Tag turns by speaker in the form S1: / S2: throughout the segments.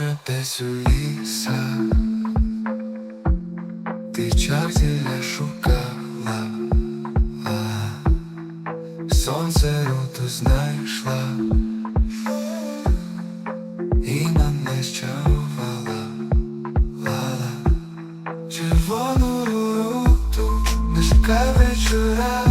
S1: може десь у лісах. Ти чарділя шукала, сонце роту знайшла. І нам не щарувала лала. Червону роту не шукай вечора.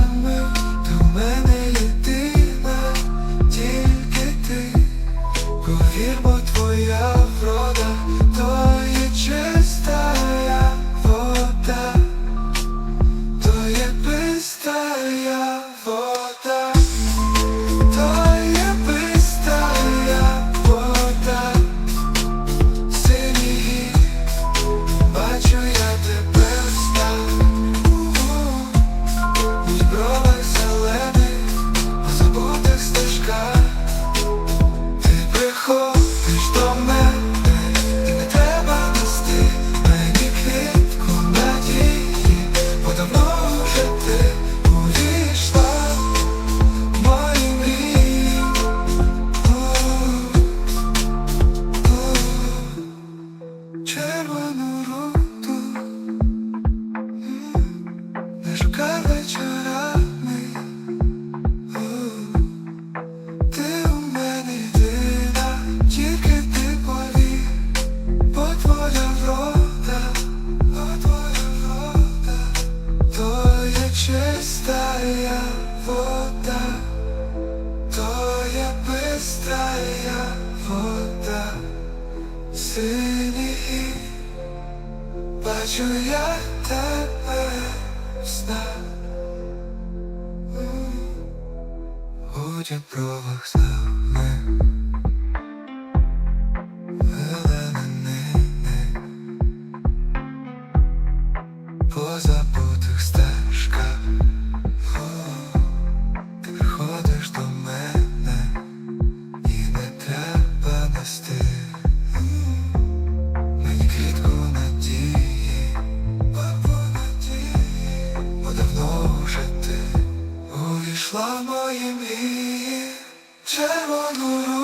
S1: синій бачу я тебе сна у дібровах за 힘이 잘못 울어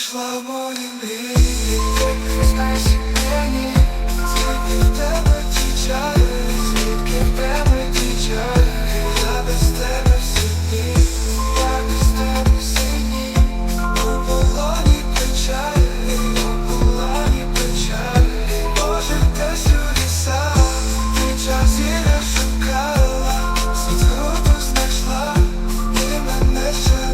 S1: прийшла в мої мрії.